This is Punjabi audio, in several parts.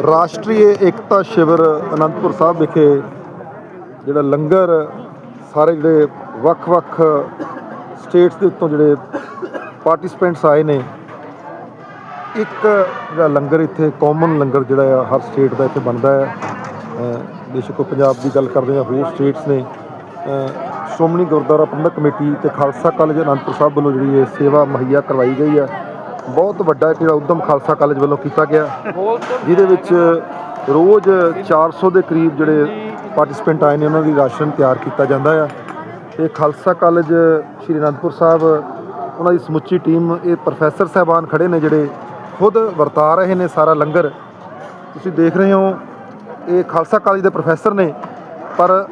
ਰਾਸ਼ਟਰੀ ਏਕਤਾ ਸ਼ਿਵਰ ਅਨੰਦਪੁਰ ਸਾਹਿਬ ਵਿਖੇ ਜਿਹੜਾ ਲੰਗਰ, ਸਾਰੇ ਜਿਹੜੇ ਵੱਖ-ਵੱਖ ਸਟੇਟਸ ਦੇ ਉੱਤੋਂ ਜਿਹੜੇ ਪਾਰਟਿਸਪੈਂਟਸ ਆਏ ਨੇ, ਇੱਕ ਜਿਹੜਾ ਲੰਗਰ ਇੱਥੇ, ਕਾਮਨ ਲੰਗਰ ਜਿਹੜਾ ਆ, ਹਰ ਸਟੇਟ ਦਾ ਇੱਥੇ ਬਣਦਾ ਹੈ ਬੇਸ਼ੱਕ ਪੰਜਾਬ ਦੀ ਗੱਲ ਕਰਦੇ ਆ, ਹੋਰ ਸਟੇਟਸ ਨੇ। ਸ਼੍ਰੋਮਣੀ ਗੁਰਦੁਆਰਾ ਪ੍ਰਬੰਧਕ ਕਮੇਟੀ ਤੇ ਖਾਲਸਾ ਕਾਲਜ ਅਨੰਦਪੁਰ ਸਾਹਿਬ ਵੱਲੋਂ ਜਿਹੜੀ ਇਹ ਸੇਵਾ ਮੁਹੱਈਆ ਕਰਵਾਈ ਗਈ ਹੈ ਬਹੁਤ ਵੱਡਾ ਇੱਕ ਜਿਹੜਾ ਉਦਮ ਖਾਲਸਾ ਕਾਲਜ ਵੱਲੋਂ ਕੀਤਾ ਗਿਆ, ਜਿਹਦੇ ਵਿੱਚ ਰੋਜ਼ 400 ਦੇ ਕਰੀਬ ਜਿਹੜੇ ਪਾਰਟਿਸਪੈਂਟ ਆਏ ਨੇ, ਉਹਨਾਂ ਦੀ ਰਾਸ਼ਨ ਤਿਆਰ ਕੀਤਾ ਜਾਂਦਾ ਆ। ਤੇ ਖਾਲਸਾ ਕਾਲਜ ਸ਼੍ਰੀ ਅਨੰਦਪੁਰ ਸਾਹਿਬ, ਉਹਨਾਂ ਦੀ ਸਮੁੱਚੀ ਟੀਮ, ਇਹ ਪ੍ਰੋਫੈਸਰ ਸਾਹਿਬਾਨ ਖੜੇ ਨੇ ਜਿਹੜੇ ਖੁਦ ਵਰਤਾ ਰਹੇ ਨੇ ਸਾਰਾ ਲੰਗਰ। ਤੁਸੀਂ ਦੇਖ ਰਹੇ ਹੋ, ਇਹ ਖਾਲਸਾ ਕਾਲਜ ਦੇ ਪ੍ਰੋਫੈਸਰ ਨੇ, ਪਰ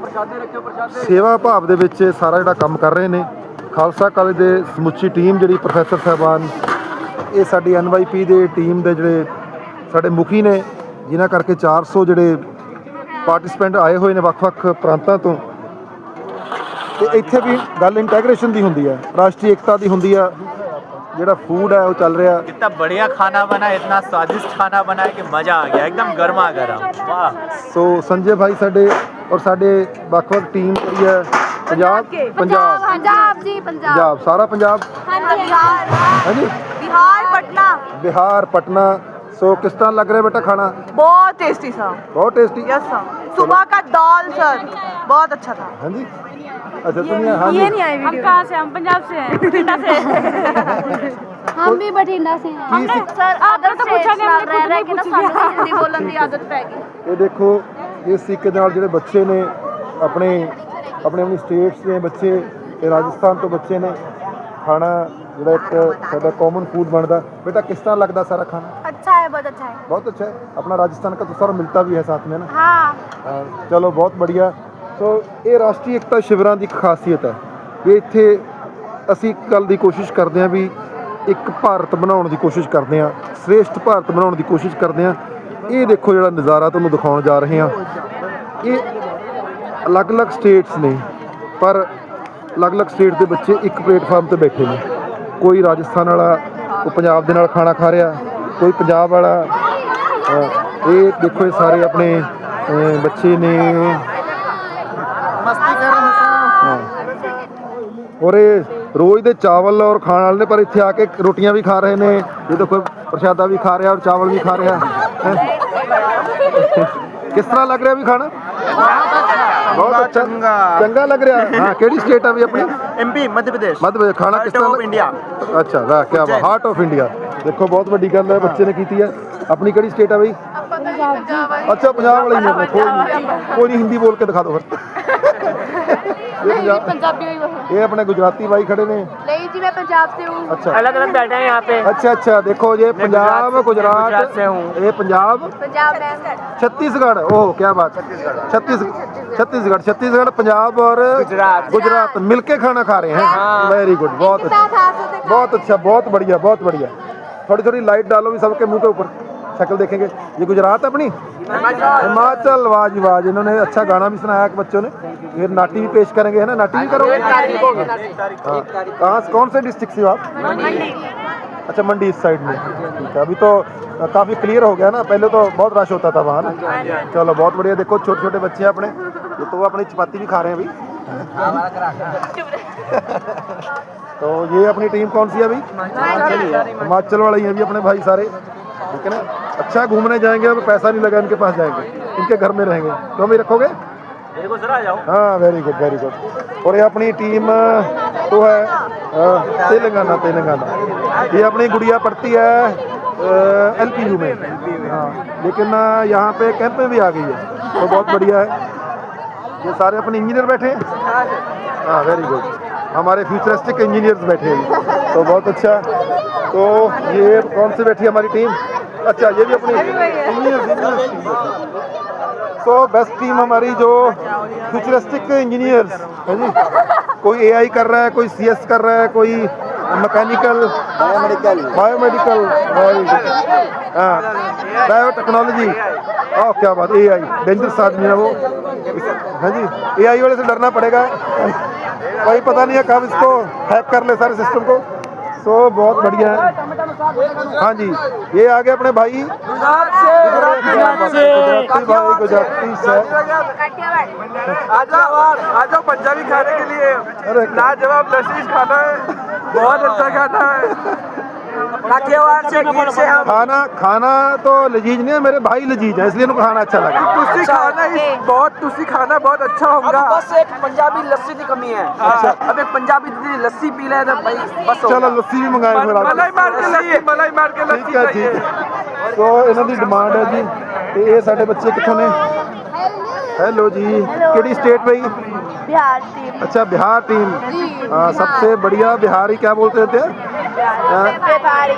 ਸੇਵਾ ਭਾਵ ਦੇ ਵਿੱਚ ਸਾਰਾ ਜਿਹੜਾ ਕੰਮ ਕਰ ਰਹੇ ਨੇ। ਖਾਲਸਾ ਕਾਲਜ ਦੇ ਸਮੁੱਚੀ ਟੀਮ ਜਿਹੜੀ ਪ੍ਰੋਫੈਸਰ ਸਾਹਿਬਾਨ ਇਹ ਸਾਡੀ ਐਨਵਾਈਪੀ ਦੇ ਟੀਮ ਦੇ ਜਿਹੜੇ ਸਾਡੇ ਮੁਖੀ ਨੇ ਜਿਨ੍ਹਾਂ ਕਰਕੇ 400 ਜਿਹੜੇ ਪਾਰਟਿਸਪੈਂਟ ਆਏ ਹੋਏ ਨੇ ਵੱਖ-ਵੱਖ ਪ੍ਰਾਂਤਾਂ ਤੋਂ ਤੇ ਇੱਥੇ ਵੀ ਗੱਲ ਇੰਟੈਗ੍ਰੇਸ਼ਨ ਦੀ ਹੁੰਦੀ ਹੈ ਰਾਸ਼ਟਰੀ ਏਕਤਾ ਦੀ ਹੁੰਦੀ ਆ ਜਿਹੜਾ ਫੂਡ ਹੈ ਉਹ ਚੱਲ ਰਿਹਾ इतना बढ़िया खाना बना है इतना स्वादिष्ट खाना बना है कि मजा आ गया एकदम गर्मा गर्म वाह ਸੋ ਸੰਜੇ ਭਾਈ ਸਾਡੇ ਔਰ ਸਾਡੇ ਵੱਖ-ਵੱਖ ਟੀਮ ਜਿਹੜੀ ਹੈ ਪੰਜਾਬ ਪੰਜਾਬ पंजाब जी पंजाब ਪੰਜਾਬ ਸਾਰਾ ਪੰਜਾਬ हाँ जी बिहार ਹਾਂਜੀ बिहार पटना ਬਿਹਾਰ ਪਟਨਾ ਸੋ ਕਿਸ ਤਰ੍ਹਾਂ ਲੱਗ ਰਿਹਾ ਬੇਟਾ ਖਾਣਾ बहुत टेस्टी सर ਬਹੁਤ ਟੇਸਟੀ यस सर सुबह का दाल सर बहुत अच्छा था ਹਾਂਜੀ ਅੱਛਾ ਤੁਸੀਂ ਹਾਂਜੀ आई हम कहाँ से हम पंजाब से हैं बठिंडा से हम भी बठिंडा से हैं ਕੀ ਸੀ- सर आदत तो से पूछा नहीं, हमने रह खुद रहे नहीं कि ना पूछ सानू लिया। हिंदी बोलने की आदत पै गई ਇਹ ਦੇਖੋ ਇਸ ਤਰੀਕੇ ਦੇ ਨਾਲ ਜਿਹੜੇ ਬੱਚੇ ਨੇ ਆਪਣੇ ਆਪਣੇ ਆਪਣੀ ਸਟੇਟਸ ਦੇ ਬੱਚੇ ਤੇ ਰਾਜਸਥਾਨ ਤੋਂ ਬੱਚੇ ਨੇ ਖਾਣਾ ਜਿਹੜਾ ਇੱਕ ਸਾਡਾ ਕਾਮਨ ਫੂਡ ਬਣਦਾ ਬੇਟਾ ਕਿਸ ਤਰ੍ਹਾਂ ਲੱਗਦਾ ਸਾਰਾ ਖਾਣਾ अच्छा है बहुत अच्छा है बहुत अच्छा है अपना राजस्थान का तो सारा मिलता भी है साथ में ना हाँ ਹਾਂ, ਚਲੋ ਬਹੁਤ ਬੜੀਆ ਸੋ ਇਹ ਰਾਸ਼ਟਰੀ ਏਕਤਾ ਸ਼ਿਵਰਾਂ ਦੀ ਇੱਕ ਖਾਸੀਅਤ ਹੈ ਵੀ ਇੱਥੇ ਅਸੀਂ ਇੱਕ ਗੱਲ ਦੀ ਕੋਸ਼ਿਸ਼ ਕਰਦੇ ਹਾਂ ਵੀ ਇੱਕ ਭਾਰਤ ਬਣਾਉਣ ਦੀ ਕੋਸ਼ਿਸ਼ ਕਰਦੇ ਹਾਂ ਸ੍ਰੇਸ਼ਟ ਭਾਰਤ ਬਣਾਉਣ ਦੀ ਕੋਸ਼ਿਸ਼ ਕਰਦੇ ਹਾਂ ਇਹ ਦੇਖੋ ਜਿਹੜਾ ਨਜ਼ਾਰਾ ਤੁਹਾਨੂੰ ਦਿਖਾਉਣ ਜਾ ਰਹੇ ਹਾਂ ਇਹ ਅਲੱਗ-ਅਲੱਗ ਸਟੇਟਸ ਨੇ ਪਰ ਅਲੱਗ-ਅਲੱਗ ਸਟੇਟ ਦੇ ਬੱਚੇ ਇੱਕ ਪਲੇਟਫਾਰਮ ਤੇ ਬੈਠੇ ਨੇ ਕੋਈ ਰਾਜਸਥਾਨ ਵਾਲਾ ਉਹ ਪੰਜਾਬ ਦੇ ਨਾਲ ਖਾਣਾ ਖਾ ਰਿਹਾ ਕੋਈ ਪੰਜਾਬ ਵਾਲਾ ਇਹ ਦੇਖੋ ਇਹ ਸਾਰੇ ਆਪਣੇ ਬੱਚੇ ਨੇ। ਮਸਤੀ ਕਰ ਰਹੇ ਔਰ ਇਹ ਰੋਜ਼ ਦੇ ਚਾਵਲ ਔਰ ਖਾਣ ਵਾਲੇ ਨੇ ਪਰ ਇੱਥੇ ਆ ਕੇ ਰੋਟੀਆਂ ਵੀ ਖਾ ਰਹੇ ਨੇ। ਇਹ ਦੇਖੋ ਪ੍ਰਸ਼ਾਦਾ ਵੀ ਖਾ ਰਿਹਾ ਔਰ ਚਾਵਲ ਵੀ ਖਾ ਰਿਹਾ। ਕਿਸ ਤਰ੍ਹਾਂ ਲੱਗ ਰਿਹਾ ਵੀ ਖਾਣਾ? ਬਹੁਤ ਚੰਗਾ। ਚੰਗਾ ਲੱਗ ਰਿਹਾ। ਹਾਂ ਕਿਹੜੀ ਸਟੇਟ ਆ ਵੀ ਆਪਣੀ? ਐਮਪੀ ਮੱਧ ਪ੍ਰਦੇਸ਼ ਮੱਧ ਪ੍ਰਦੇਸ਼ ਖਾਣਾ ਕਿਸ ਤਰ੍ਹਾਂ ਇੰਡੀਆ ਅੱਛਾ ਵਾਹ ਕੀ ਬਾਤ ਹਾਰਟ ਆਫ ਇੰਡੀਆ ਦੇਖੋ ਬਹੁਤ ਵੱਡੀ ਗੱਲ ਹੈ ਬੱਚੇ ਨੇ ਕੀਤੀ ਹੈ ਆਪਣੀ ਕਿਹੜੀ ਸਟੇਟ ਆ ਬਈ ਅੱਛਾ ਪੰਜਾਬ ਵਾਲੀ ਨੇ ਕੋਈ ਨਹੀਂ ਕੋਈ ਹਿੰਦੀ ਬੋਲ ਕੇ ਦਿਖਾ ਦਿਓ ਫਿਰ नहीं जी, पंजाबी ही हूँ ਇਹ ਆਪਣੇ ਗੁਜਰਾਤੀ ਬਾਈ ਖੜੇ ਨੇ नहीं जी मैं पंजाब से हूँ ਅੱਛਾ अलग अलग बैठे हैं यहाँ पे ਅੱਛਾ ਅੱਛਾ ਦੇਖੋ ਜੇ ਪੰਜਾਬ ਗੁਜਰਾਤ ਗੁਜਰਾਤ ਸੇ ਹੂੰ। ਇਹ ਪੰਜਾਬ पंजाब में ਛੱਤੀਸਗੜ੍ਹ ਓਹ ਕੀ ਬਾਤ ਛੱਤੀਸਗੜ੍ਹ ਛੱਤੀਸਗੜ੍ਹ ਛੱਤੀਸਗੜ੍ਹ ਪੰਜਾਬ ਔਰ गुजरात। गुजरात मिल के खाना खा रहे हैं हाँ। वेरी गुड बहुत अच्छा साथ हाथ होते बहुत अच्छा बहुत बढ़िया बहुत बढ़िया थोड़ी थोड़ी लाइट डालो भी सबके मुंह के ऊपर शक्ल देखेंगे ये गुजरात है अपनी हिमाचल। वाह जी वाह जी। इन्होंने अच्छा गाना भी सुनाया कि बच्चों ने। फिर नाटी भी पेश करेंगे है ना? नाटी भी करोगे? हाँ। कहाँ कौन से डिस्ट्रिक्ट से हो आप? अच्छा मंडी इस साइड में। ठीक है अभी तो काफ़ी क्लियर हो गया ना। पहले तो बहुत रश होता था वहाँ ना? चलो बहुत बढ़िया। देखो छोटे छोटे बच्चे हैं अपने। ये तो वो अपनी चपाती भी खा रहे हैं अभी। तो ये अपनी टीम कौन सी है अभी? हिमाचल। वाले ही हैं भी अपने भाई सारे। ठीक है ना अच्छा घूमने जाएँगे अब पैसा नहीं लगा इनके पास जाएँगे। इनके घर में रहेंगे। तो भी रखोगे? हाँ वेरी गुड वेरी गुड और ये अपनी टीम तो है तेलंगाना तेलंगाना। ये अपनी गुड़िया पड़ती है एल पी यू में। हाँ लेकिन यहाँ पे कैंप में भी आ गई है। तो बहुत बढ़िया है। ये सारे अपने इंजीनियर बैठे हैं? हाँ वेरी गुड हमारे फ्यूचरिस्टिक इंजीनियर्स बैठे हैं। तो बहुत अच्छा। तो ये कौन सी बैठी है हमारी टीम अच्छा ये भी अपनी इंजीनियर्स सो बेस्ट टीम हमारी जो फ्यूचरिस्टिक इंजीनियर्स है जी। कोई एआई कर रहा है कोई सीएस कर रहा है कोई मैकेनिकल बायोमेडिकल बायोमेडिकल हाँ बायोटेक्नोलॉजी ओह क्या बात एआई डेंजरस आदमी है वो। है जी एआई वाले से डरना पड़ेगा। भाई पता नहीं है कब इसको हैक कर ले सारे सिस्टम को। सो बहुत बढ़िया है। हाँ जी ये आ गए अपने भाई गुजराती भाई गुजराती से काठियावाड़ आ जाओ आ जाओ पंजाबी खाने के लिए अरे लाजवाब लजीज खाना है बहुत अच्छा खाना है काठियावाड़ से गीर से हम खाना खाना तो लजीज नहीं है मेरे भाई लजीज है इसलिए उनको खाना अच्छा लगा तुसी खाना इस बहुत तुसी खाना बहुत अच्छा होगा बस एक पंजाबी लस्सी की कमी है अब एक पंजाबी दीदी लस्सी पी ले तो भाई बस हो चलो लस्सी भी मंगाए फिर आप मलाई मार के लस्सी मलाई मार के ਠੀਕ लस्सी ਹੈ चाहिए ਜੀ ਸੋ ਇਹਨਾਂ ਦੀ ਡਿਮਾਂਡ ਹੈ ਜੀ ਤੇ ਇਹ ਸਾਡੇ ਬੱਚੇ ਕਿੱਥੋਂ ਨੇ हेलो जी केड़ी स्टेट भाई बिहार टीम अच्छा बिहार टीम हाँ, सबसे बढ़िया बिहारी क्या बोलते थे हाँ, बिहारी एक बिहारी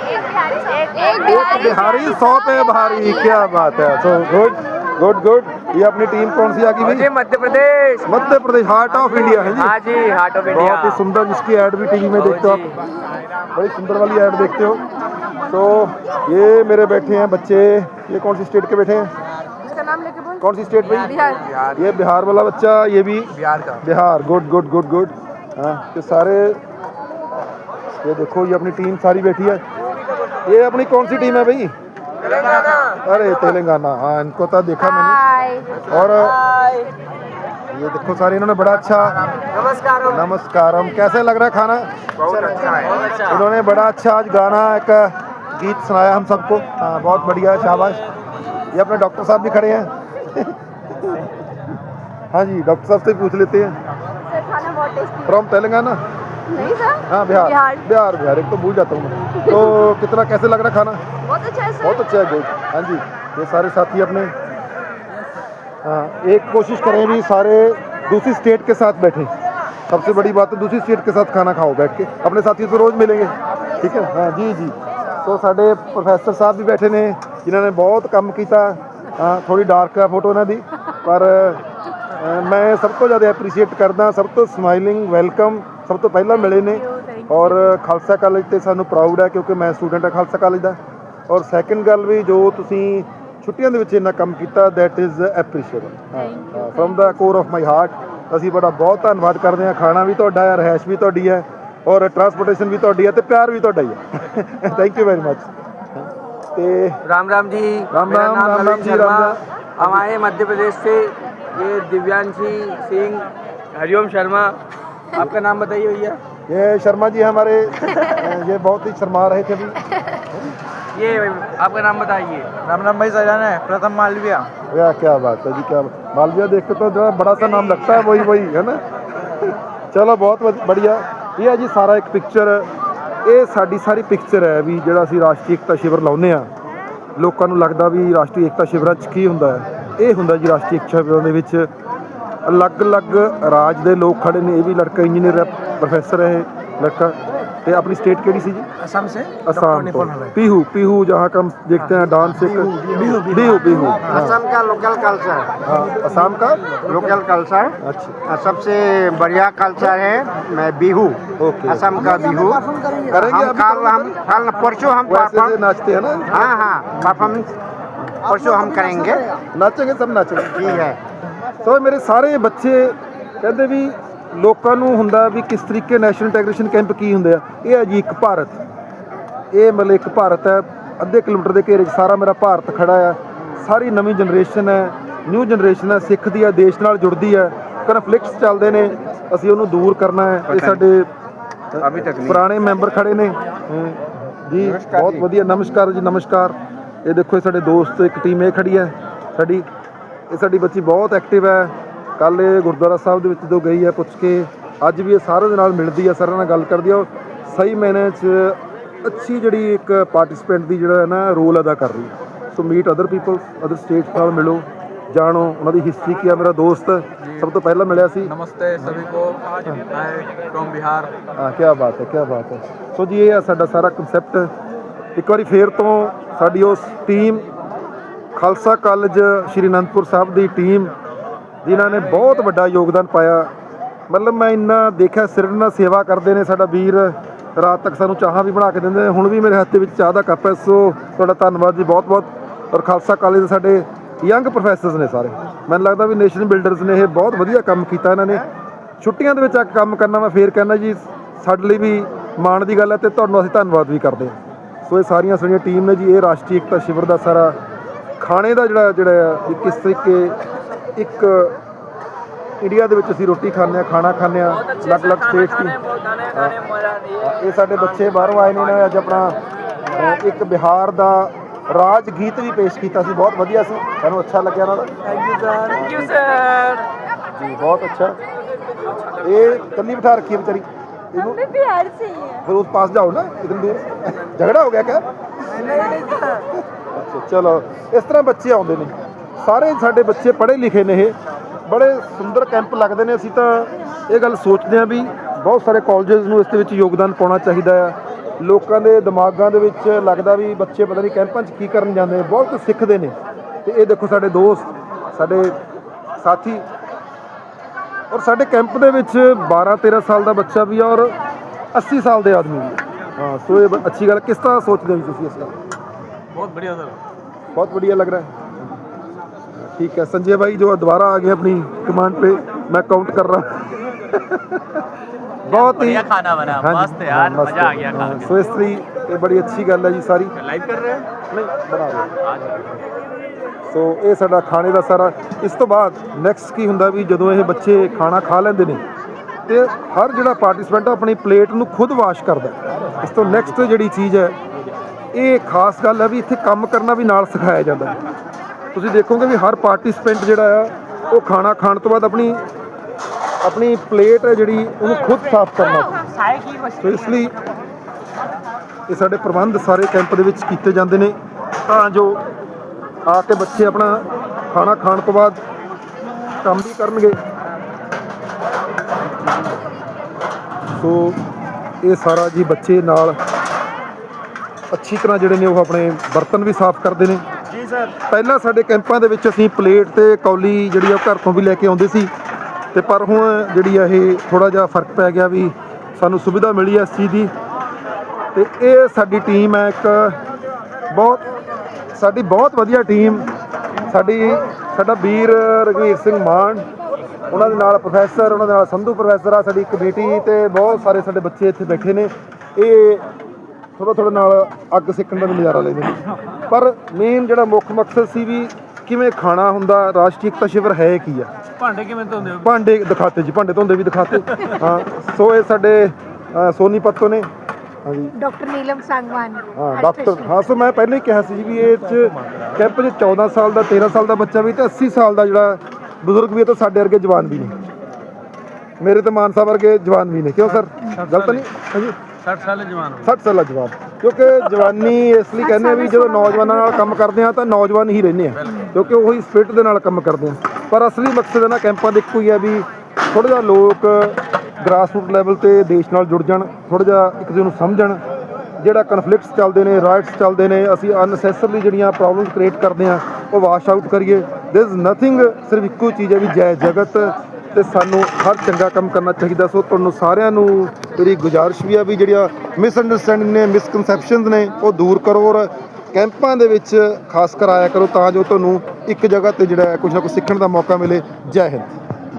एक एक बिहारी सौ पे भारी क्या बात है। सो गुड गुड गुड ये अपनी टीम कौन सी आ गई भाई Madhya Pradesh. Madhya Pradesh heart of India है जी? हाँ जी हार्ट ऑफ़ इंडिया बहुत ही सुंदर जिसकी ऐड भी टीवी में देखते हो आप। बड़ी सुंदर वाली ऐड देखते हो। तो ये मेरे बैठे हैं बच्चे। ये कौन सी स्टेट के बैठे हैं? इसका नाम लेके बोल। कौन सी स्टेट भाई बिहार। ये बिहार वाला बच्चा ये भी? बिहार का। Bihar. Good good good good हाँ ये सारे ये देखो ये अपनी टीम सारी बैठी है। ये अपनी कौन सी टीम है भाई? अरे तेलंगाना। हाँ इनको तो देखा मैंने। और ये देखो सारे इन्होंने बड़ा अच्छा नमस्कार। नमस्कारम कैसे लग रहा है खाना? बहुत अच्छा है। इन्होंने बड़ा अच्छा आज गाना एक गीत सुनाया हम सबको। हाँ बहुत बढ़िया शाबाश। ये अपने डॉक्टर साहब भी खड़े हैं। हाँ जी डॉक्टर साहब से पूछ लेते हैं। सर खाना बहुत टेस्टी फ्रॉम तेलंगाना? नहीं सर हाँ बिहार बिहार। बिहार बिहार एक तो भूल जाता हूँ मैं तो कितना कैसे लग रहा है खाना बहुत अच्छा है सर बहुत अच्छा है गुड हाँ जी ये सारे साथी अपने हाँ एक कोशिश करें भी सारे दूसरी स्टेट के साथ बैठे सबसे बड़ी बात है दूसरी स्टेट के साथ खाना खाओ बैठ के अपने साथी तो रोज़ मिलेंगे ठीक है हाँ जी जी तो ਸਾਡੇ ਪ੍ਰੋਫੈਸਰ ਸਾਹਿਬ ਵੀ ਬੈਠੇ ਨੇ ਜਿਨ੍ਹਾਂ ਨੇ ਬਹੁਤ ਕੰਮ ਕੀਤਾ ਹਾਂ ਥੋੜੀ ਡਾਰਕ ਹੈ ਫੋਟੋ ਇਹਨਾਂ ਦੀ ਪਰ ਅ, ਮੈਂ ਸਭ ਤੋਂ ਜ਼ਿਆਦਾ ਐਪਰੀਸ਼ੀਏਟ ਕਰਦਾ ਸਭ ਤੋਂ ਸਮਾਈਲਿੰਗ ਵੈਲਕਮ ਸਭ ਤੋਂ ਪਹਿਲਾਂ ਮਿਲੇ ਨੇ ਔਰ ਖਾਲਸਾ ਕਾਲਜ ਤੇ ਸਾਨੂੰ ਪ੍ਰਾਊਡ ਹੈ ਕਿਉਂਕਿ ਮੈਂ ਸਟੂਡੈਂਟ ਹਾਂ ਖਾਲਸਾ ਕਾਲਜ ਦਾ। ਔਰ ਸੈਕਿੰਡ ਗੱਲ ਵੀ ਜੋ ਤੁਸੀਂ ਛੁੱਟੀਆਂ ਦੇ ਵਿੱਚ ਇੰਨਾ ਕੰਮ ਕੀਤਾ that is appreciate from the core of my heart ਅਸੀਂ ਬੜਾ ਬਹੁਤ ਧੰਨਵਾਦ ਕਰਦੇ ਹਾਂ। ਖਾਣਾ ਵੀ ਤੁਹਾਡਾ ਹੈ ਰਹਿائش ਵੀ ਤੁਹਾਡੀ ਹੈ ਔਰ ਟਰਾਂਸਪੋਰਟੇਸ਼ਨ ਵੀ ਤੁਹਾਡੀ ਹੈ ਤੇ ਪਿਆਰ ਵੀ ਤੁਹਾਡਾ ਹੀ ਹੈ। ਥੈਂਕ ਯੂ ਵੈਰੀ ਮੱਚ ਤੇ ਰਾਮ ਰਾਮ ਜੀ ਰਾਮ ਰਾਮ ਰਾਮ ਰਾਮ ਜੀ ਰਾਮ हमारे मध्य प्रदेश से ये दिव्यांशी सिंह हरिओम शर्मा आपका नाम बताइए भैया ये शर्मा जी हमारे ये बहुत ही शर्मा रहे थे अभी ये आपका नाम बताइए राम राम भाई सजाना है प्रथम मालविया या क्या बात है जी क्या बात मालविया देख के तो जो है बड़ा सा नाम लगता है वही वही है ना ਚਲੋ ਬਹੁਤ ਵਧ- ਬੜੀਆ ਇਹ ਹੈ ਜੀ ਸਾਰਾ ਇੱਕ ਪਿਕਚਰ ਇਹ ਸਾਡੀ ਸਾਰੀ ਪਿਕਚਰ ਹੈ ਵੀ ਜਿਹੜਾ ਅਸੀਂ ਰਾਸ਼ਟਰੀ ਏਕਤਾ ਸ਼ਿਵਰ ਲਾਉਨੇ ਆ ਲੋਕਾਂ ਨੂੰ ਲੱਗਦਾ ਵੀ ਰਾਸ਼ਟਰੀ ਏਕਤਾ ਸ਼ਿਵਰਾਂ 'ਚ ਕੀ ਹੁੰਦਾ ਹੈ ਇਹ ਹੁੰਦਾ ਜੀ ਰਾਸ਼ਟਰੀ ਏਕਤਾ ਸ਼ਿਵਰਾਂ ਦੇ ਵਿੱਚ ਅਲੱਗ-ਅਲੱਗ ਰਾਜ ਦੇ ਲੋਕ ਖੜੇ ਨੇ ਇਹ ਵੀ ਲੜਕਾ ਇੰਜੀਨੀਅਰ ਹੈ ਪ੍ਰੋਫੈਸਰ ਹੈ ਇਹ ਲੜਕਾ ਤੇ ਆਪਣੀ ਸਟੇਟ ਕਿਹੜੀ ਸੀ ਜੀ असम से असम तो पीहू पीहू जहाँ का हम देखते हैं डांस एक बिहू बिहू बिहू हाँ, असम का लोकल कल्चर हाँ, असम का लोकल कल्चर अच्छा सबसे बढ़िया कल्चर है मैं बिहू ओके असम का बिहू करेंगे हम अभी कल करेंगे? हम कल परसों हम वैसे से परफॉर्म नाचते हैं ना हाँ हाँ परफॉर्मेंस परसों हम करेंगे नाचेंगे सब नाचेंगे ठीक है ਸੋ ਮੇਰੇ ਸਾਰੇ ਬੱਚੇ ਕਹਿੰਦੇ ਵੀ ਲੋਕਾਂ ਨੂੰ ਹੁੰਦਾ ਵੀ ਕਿਸ ਤਰੀਕੇ ਨੈਸ਼ਨਲ ਇੰਟੈਗ੍ਰੇਸ਼ਨ ਕੈਂਪ ਕੀ ਹੁੰਦੇ ਆ। ਇਹ ਹੈ ਜੀ ਇੱਕ ਭਾਰਤ। ਇਹ ਮਤਲਬ ਇੱਕ ਭਾਰਤ ਹੈ। ਅੱਧੇ ਕਿਲੋਮੀਟਰ ਦੇ ਘੇਰੇ 'ਚ ਸਾਰਾ ਮੇਰਾ ਭਾਰਤ ਖੜਾ ਆ। ਸਾਰੀ ਨਵੀਂ ਜਨਰੇਸ਼ਨ ਹੈ। ਨਿਊ ਜਨਰੇਸ਼ਨ ਹੈ। ਸਿੱਖ ਦੀ ਹੈ ਦੇਸ਼ ਨਾਲ ਜੁੜਦੀ ਹੈ। ਕਨਫਲਿਕਟਸ ਚੱਲਦੇ ਨੇ। ਅਸੀਂ ਉਹਨੂੰ ਦੂਰ ਕਰਨਾ ਹੈ। ਇਹ ਸਾਡੇ ਪੁਰਾਣੇ ਮੈਂਬਰ ਖੜੇ ਨੇ। ਜੀ ਬਹੁਤ ਵਧੀਆ। ਨਮਸਕਾਰ ਜੀ ਨਮਸਕਾਰ। ਇਹ ਦੇਖੋ ਸਾਡੇ ਦੋਸਤ ਇੱਕ ਟੀਮ ਇਹ ਖੜੀ ਹੈ। ਸਾਡੀ ਇਹ ਸਾਡੀ ਬੱਚੀ ਬਹੁਤ ਐਕਟਿਵ ਹੈ। ਕੱਲ ਇਹ ਗੁਰਦੁਆਰਾ ਸਾਹਿਬ ਦੇ ਵਿੱਚ ਜਦੋਂ ਗਈ ਹੈ ਪੁੱਛ ਕੇ ਅੱਜ ਵੀ ਇਹ ਸਾਰਿਆਂ ਦੇ ਨਾਲ ਮਿਲਦੀ ਆ ਸਾਰਿਆਂ ਨਾਲ ਗੱਲ ਕਰਦੀ ਹੈ। ਸਹੀ ਮੈਨੇ 'ਚ ਅੱਛੀ ਜਿਹੜੀ ਇੱਕ ਪਾਰਟਿਸਪੈਂਟ ਦੀ ਜਿਹੜਾ ਹੈ ਨਾ ਰੋਲ ਅਦਾ ਕਰ ਰਹੀ ਹੈ। So meet other people other states ਨਾਲ ਮਿਲੋ ਜਾਣੋ ਉਹਨਾਂ ਦੀ ਹਿਸਟਰੀ ਕੀ ਆ ਮੇਰਾ ਦੋਸਤ। ਸਭ ਤੋਂ ਪਹਿਲਾਂ ਮਿਲਿਆ ਸੀ। ਨਮਸਤੇ ਸਭੀ ਕੋ। ਆਈ ਫ্রম ਬਿਹਾਰ ਹਾਂ ਕੀ ਬਾਤ ਹੈ ਕੀ ਬਾਤ ਹੈ। ਸੋ ਜੀ ਇਹ ਸਾਡਾ ਸਾਰਾ ਕਨਸੈਪਟ ਇੱਕ ਵਾਰੀ ਫੇਰ ਤੋਂ ਸਾਡੀ ਉਸ ਟੀਮ ਖਾਲਸਾ ਕਾਲਜ ਸ਼੍ਰੀ ਅਨੰਦਪੁਰ ਸਾਹਿਬ ਦੀ ਟੀਮ, ਜਿਨ੍ਹਾਂ ਨੇ ਬਹੁਤ ਵੱਡਾ ਯੋਗਦਾਨ ਪਾਇਆ। ਮਤਲਬ ਮੈਂ ਇੰਨਾ ਦੇਖਿਆ, ਸਿਰ ਨਾਲ ਸੇਵਾ ਕਰਦੇ ਨੇ ਸਾਡਾ ਵੀਰ। ਰਾਤ ਤੱਕ ਸਾਨੂੰ ਚਾਹਾਂ ਵੀ ਬਣਾ ਕੇ ਦਿੰਦੇ ਨੇ। ਹੁਣ ਵੀ ਮੇਰੇ ਹੱਥ ਦੇ ਵਿੱਚ ਚਾਹ ਦਾ ਕੱਪ ਹੈ, ਸੋ ਤੁਹਾਡਾ ਧੰਨਵਾਦ ਜੀ ਬਹੁਤ ਬਹੁਤ। ਔਰ ਖਾਲਸਾ ਕਾਲਜ ਦੇ ਸਾਡੇ ਯੰਗ ਪ੍ਰੋਫੈਸਰਸ ਨੇ ਸਾਰੇ। ਮੈਨੂੰ ਲੱਗਦਾ ਵੀ ਨੇਸ਼ਨ ਬਿਲਡਰਸ ਨੇ ਇਹ ਬਹੁਤ ਵਧੀਆ ਕੰਮ ਕੀਤਾ ਇਹਨਾਂ ਨੇ। ਛੁੱਟੀਆਂ ਦੇ ਵਿੱਚ ਆ ਕੰਮ ਕਰਨਾ, ਮੈਂ ਫੇਰ ਕਹਿੰਦਾ ਜੀ, ਸਾਡੇ ਲਈ ਵੀ ਮਾਣ ਦੀ ਗੱਲ ਹੈ ਤੇ ਤੁਹਾਨੂੰ ਅਸੀਂ ਧੰਨਵਾਦ ਵੀ ਕਰਦੇ ਹਾਂ। ਸੋ ਇਹ ਸਾਰੀਆਂ ਸਾਡੀਆਂ ਟੀਮ ਨੇ ਜੀ, ਇਹ ਰਾਸ਼ਟਰੀ ਏਕਤਾ ਸ਼ਿਵਰ ਦਾ ਸਾਰਾ ਖਾਣੇ ਦਾ ਜਿਹੜਾ ਜਿਹੜਾ ਆ ਵੀ ਕਿਸ ਤਰੀਕੇ ਇੱਕ ਇੰਡੀਆ ਦੇ ਵਿੱਚ ਅਸੀਂ ਰੋਟੀ ਖਾਂਦੇ ਆ ਖਾਣਾ ਖਾਂਦੇ ਆ ਅਲੱਗ-ਅਲੱਗ ਸਟੇਟ ਦੀ। ਇਹ ਸਾਡੇ ਬੱਚੇ ਬਾਹਰੋਂ ਆਏ ਨੇ ਇਹਨਾਂ ਨੇ ਅੱਜ ਆਪਣਾ ਇੱਕ ਬਿਹਾਰ ਦਾ ਰਾਜ ਗੀਤ ਵੀ ਪੇਸ਼ ਕੀਤਾ ਸੀ ਬਹੁਤ ਵਧੀਆ ਸੀ। ਸਾਨੂੰ ਅੱਛਾ ਲੱਗਿਆ ਨਾਲ। ਥੈਂਕ ਯੂ ਸਰ ਜੀ ਬਹੁਤ ਅੱਛਾ। ਇਹ ਕੰਨੀ ਬਿਠਾ ਰੱਖੀ ਵਿਚਾਰੀ। ਇਹਨੂੰ ਵੀ ਪਿਆਰ ਸੇ। ਹੀ ਫਿਰ ਉਸ ਪਾਸ ਜਾਓ ਨਾ ਇਤਨ ਦੂਰ ਝਗੜਾ ਹੋ ਗਿਆ ਕਿਆ? ਅੱਛਾ, ਚਲੋ, ਇਸ ਤਰ੍ਹਾਂ ਬੱਚੇ ਆਉਂਦੇ ਨੇ। ਸਾਰੇ ਸਾਡੇ ਬੱਚੇ ਪੜ੍ਹੇ ਲਿਖੇ ਨੇ ਇਹ। ਬੜੇ ਸੁੰਦਰ ਕੈਂਪ ਲੱਗਦੇ ਨੇ। ਅਸੀਂ ਤਾਂ ਇਹ ਗੱਲ ਸੋਚਦੇ ਹਾਂ ਵੀ ਬਹੁਤ ਸਾਰੇ ਕਾਲਜਸ ਨੂੰ ਇਸ ਦੇ ਵਿੱਚ ਯੋਗਦਾਨ ਪਾਉਣਾ ਚਾਹੀਦਾ ਆ। ਲੋਕਾਂ ਦੇ ਦਿਮਾਗਾਂ ਦੇ ਵਿੱਚ ਲੱਗਦਾ ਵੀ ਬੱਚੇ ਪਤਾ ਨਹੀਂ ਕੈਂਪਾਂ 'ਚ ਕੀ ਕਰਨ ਜਾਂਦੇ ਨੇ। ਬਹੁਤ ਕੁਝ ਸਿੱਖਦੇ ਨੇ। ਤੇ ਇਹ ਦੇਖੋ ਸਾਡੇ ਦੋਸਤ, ਸਾਡੇ ਸਾਥੀ ਔਰ ਸਾਡੇ ਕੈਂਪ ਦੇ ਵਿੱਚ 12 13 ਸਾਲ ਦਾ ਬੱਚਾ ਵੀ ਆ ਔਰ 80 ਸਾਲ ਦੇ ਆਦਮੀ ਵੀ ਹਾਂ, ਸੋ ਇਹ ਅੱਛੀ ਗੱਲ ਕਿਸ ਤਰ੍ਹਾਂ ਸੋਚਦੇ ਹੋ ਜੀ ਤੁਸੀਂ ਇਸ ਗੱਲ बहुत बढ़िया सर बहुत बढ़िया लग रहा है ठीक है संजय भाई जो दोबारा आ गए अपनी कमांड पे मैं काउंट कर रहा बहुत ही बढ़िया खाना बना हाँ जी, मस्त हाँ, यार मस्त मजा आ है। गया खा हाँ, के सो इस तरी ये बड़ी अच्छी गल है जी सारी लाइव कर रहे हैं नहीं बना ਰਹੇ ਸੋ ਇਹ ਸਾਡਾ ਖਾਣੇ ਦਾ ਸਾਰਾ ਇਸ ਤੋਂ ਬਾਅਦ ਨੈਕਸਟ ਕੀ ਹੁੰਦਾ ਵੀ ਜਦੋਂ ਇਹ ਬੱਚੇ ਖਾਣਾ ਖਾ ਲੈਂਦੇ ਨੇ ਤੇ ਹਰ ਜਿਹੜਾ ਪਾਰਟਿਸਪੈਂਟ ਆਪਣੀ ਪਲੇਟ ਨੂੰ ਖੁਦ ਵਾਸ਼ ਕਰਦਾ ਹੈ। ਇਸ ਤੋਂ ਨੈਕਸਟ ਜਿਹੜੀ ਚੀਜ਼ ਹੈ ਇਹ ਖਾਸ ਗੱਲ ਹੈ ਵੀ ਇੱਥੇ ਕੰਮ ਕਰਨਾ ਵੀ ਨਾਲ ਸਿਖਾਇਆ ਜਾਂਦਾ। ਹੈ ਤੁਸੀਂ ਦੇਖੋਗੇ ਵੀ ਹਰ ਪਾਰਟਿਸਪੈਂਟ ਜਿਹੜਾ ਆ, ਉਹ ਖਾਣਾ ਖਾਣ ਤੋਂ ਬਾਅਦ ਆਪਣੀ ਆਪਣੀ ਪਲੇਟ ਹੈ ਜਿਹੜੀ, ਉਹਨੂੰ ਖੁਦ ਸਾਫ਼ ਕਰਨਾ। ਸੋ ਇਸ ਲਈ ਇਹ ਸਾਡੇ ਪ੍ਰਬੰਧ ਸਾਰੇ ਕੈਂਪ ਦੇ ਵਿੱਚ ਕੀਤੇ ਜਾਂਦੇ ਨੇ। ਤਾਂ ਜੋ ਆ ਕੇ ਬੱਚੇ ਆਪਣਾ ਖਾਣਾ ਖਾਣ ਤੋਂ ਬਾਅਦ ਕੰਮ ਵੀ ਕਰਨਗੇ। ਸੋ ਇਹ ਸਾਰਾ ਜੀ ਬੱਚੇ ਨਾਲ ਅੱਛੀ ਤਰ੍ਹਾਂ ਜਿਹੜੇ ਨੇ ਉਹ ਆਪਣੇ ਬਰਤਨ ਵੀ ਸਾਫ਼ ਕਰਦੇ ਨੇ। ਜੀ ਸਰ। ਪਹਿਲਾਂ ਸਾਡੇ ਕੈਂਪਾਂ ਦੇ ਵਿੱਚ ਅਸੀਂ ਪਲੇਟ ਤੇ ਕੌਲੀ ਜਿਹੜੀ ਆ ਉਹ ਘਰ ਤੋਂ ਵੀ ਲੈ ਕੇ ਆਉਂਦੇ ਸੀ। ਤੇ ਪਰ ਹੁਣ ਜਿਹੜੀ ਆ ਇਹ ਥੋੜਾ ਜਿਹਾ ਫ਼ਰਕ ਪੈ ਗਿਆ ਵੀ ਸਾਨੂੰ ਸੁਵਿਧਾ ਮਿਲੀ ਹੈ ਇਸ ਚੀਜ਼ ਦੀ। ਤੇ ਇਹ ਸਾਡੀ ਟੀਮ ਹੈ ਇੱਕ ਬਹੁਤ ਸਾਡੀ ਬਹੁਤ ਵਧੀਆ ਟੀਮ। ਸਾਡੀ ਸਾਡਾ ਵੀਰ ਰਘਵੀਰ ਸਿੰਘ ਮਾਨ ਉਹਨਾਂ ਦੇ ਨਾਲ ਪ੍ਰੋਫੈਸਰ ਉਹਨਾਂ ਦੇ ਨਾਲ ਸੰਧੂ ਪ੍ਰੋਫੈਸਰ ਆ ਸਾਡੀ ਇੱਕ ਬੇਟੀ ਤੇ ਬਹੁਤ ਸਾਰੇ ਸਾਡੇ ਬੱਚੇ ਇੱਥੇ ਬੈਠੇ ਨੇ। ਇਹ ਥੋੜਾ ਥੋੜਾ ਨਾਲ ਅੱਗ ਸਿੱਕਣ ਦਾ ਨਜ਼ਾਰਾ ਲੈਂਦੇ ਪਰ ਮੇਨ ਜਿਹੜਾ ਮੁੱਖ ਮਕਸਦ ਸੀ ਵੀ ਕਿਵੇਂ ਖਾਣਾ ਹੁੰਦਾ ਰਾਸ਼ਟਰੀ ਏਕਤਾ ਸ਼ਿਵਰ ਹੈ ਕੀ ਆ? ਭਾਂਡੇ ਕਿਵੇਂ ਧੋਂਦੇ ਹੋ? ਭਾਂਡੇ ਦਿਖਾਤੇ ਜੀ ਭਾਂਡੇ ਧੋਂਦੇ ਵੀ ਦਿਖਾਤੇ। ਹਾਂ ਸੋ ਇਹ ਸਾਡੇ ਸੋਨੀ ਪੱਤੋ ਨੇ। ਹਾਂਜੀ। ਡਾਕਟਰ ਨੀਲਮ ਸੰਗਵਾਨ। ਹਾਂ ਡਾਕਟਰ ਹਾਂ ਸੋ ਮੈਂ ਪਹਿਲੇ ਹੀ ਕਿਹਾ ਸੀ ਜੀ ਵੀ ਇਹ ਚ ਕੈਂਪ 'ਚ 14 ਸਾਲ ਦਾ 13 ਸਾਲ ਦਾ ਬੱਚਾ ਵੀ ਤੇ 80 ਸਾਲ ਦਾ ਜਿਹੜਾ ਬਜ਼ੁਰਗ ਵੀ ਤੇ ਸਾਡੇ ਵਰਗੇ ਜਵਾਨ ਵੀ ਨੇ। ਮੇਰੇ ਤੇ ਮਾਨਸਾ ਵਰਗੇ ਜਵਾਨ ਵੀ ਨੇ। ਕਿਉਂ ਸਰ? ਗਲਤ ਨਹੀਂ? ਹਾਂਜੀ। 60 ਸਾਲ ਜਵਾਨ 60 ਸਾਲਾ ਜਵਾਨ। ਕਿਉਂਕਿ ਜਵਾਨੀ ਇਸ ਲਈ ਕਹਿੰਦੇ ਆ ਵੀ ਜਦੋਂ ਨੌਜਵਾਨਾਂ ਨਾਲ ਕੰਮ ਕਰਦੇ ਆ ਤਾਂ ਨੌਜਵਾਨ ਹੀ ਰਹਿੰਦੇ ਆ। ਕਿਉਂਕਿ ਉਹੀ ਸਪਿਰਿਟ ਦੇ ਨਾਲ ਕੰਮ ਕਰਦੇ ਆ। ਪਰ ਅਸਲੀ ਮਕਸਦ ਇਹਨਾਂ ਕੈਂਪਾਂ ਦਾ ਇੱਕੋ ਹੀ ਆ ਵੀ ਥੋੜਾ ਜਿਹਾ ਲੋਕ ਗ੍ਰਾਸਰੂਟ ਲੈਵਲ ਤੇ ਦੇਸ਼ ਨਾਲ ਜੁੜ ਜਾਣ ਥੋੜਾ ਜਿਹਾ ਇੱਕ ਦੂਜੇ ਨੂੰ ਸਮਝਣ। ਜਿਹੜਾ ਕਨਫਲਿਕਟਸ ਚੱਲਦੇ ਨੇ ਰਾਈਟਸ ਚੱਲਦੇ ਨੇ, ਅਸੀਂ ਅਨਸੈਸਰਲੀ ਜਿਹੜੀਆਂ ਪ੍ਰੋਬਲਮਸ ਕ੍ਰੀਏਟ ਕਰਦੇ ਆ, ਉਹ ਵਾਸ਼ ਆਊਟ ਕਰੀਏ। ਦਿਸ ਇਜ਼ ਨਥਿੰਗ ਸਿਰਫ ਇੱਕੋ ਚੀਜ਼ ਹੈ ਵੀ ਜੈ ਜਗਤ ਤੇ ਸਾਨੂੰ ਹਰ ਚੰਗਾ ਕੰਮ ਕਰਨਾ ਚਾਹੀਦਾ। ਸੋ ਤੁਹਾਨੂੰ ਸਾਰਿਆਂ ਨੂੰ ਮੇਰੀ ਗੁਜ਼ਾਰਿਸ਼ ਵੀ ਆ ਵੀ ਜਿਹੜੀਆਂ ਮਿਸਅੰਡਰਸਟੈਂਡਿੰਗ ਨੇ ਮਿਸਕਨਸੈਪਸ਼ਨਸ ਨੇ, ਉਹ ਦੂਰ ਕਰੋ ਔਰ ਕੈਂਪਾਂ ਦੇ ਵਿੱਚ ਖਾਸ ਕਰ ਆਇਆ ਕਰੋ ਤਾਂ ਜੋ ਤੁਹਾਨੂੰ ਇੱਕ ਜਗ੍ਹਾ ਤੇ ਜਿਹੜਾ ਹੈ ਕੁਝ ਨਾ ਕੁਝ ਸਿੱਖਣ ਦਾ ਮੌਕਾ ਮਿਲੇ। ਜੈ ਹਿੰਦ।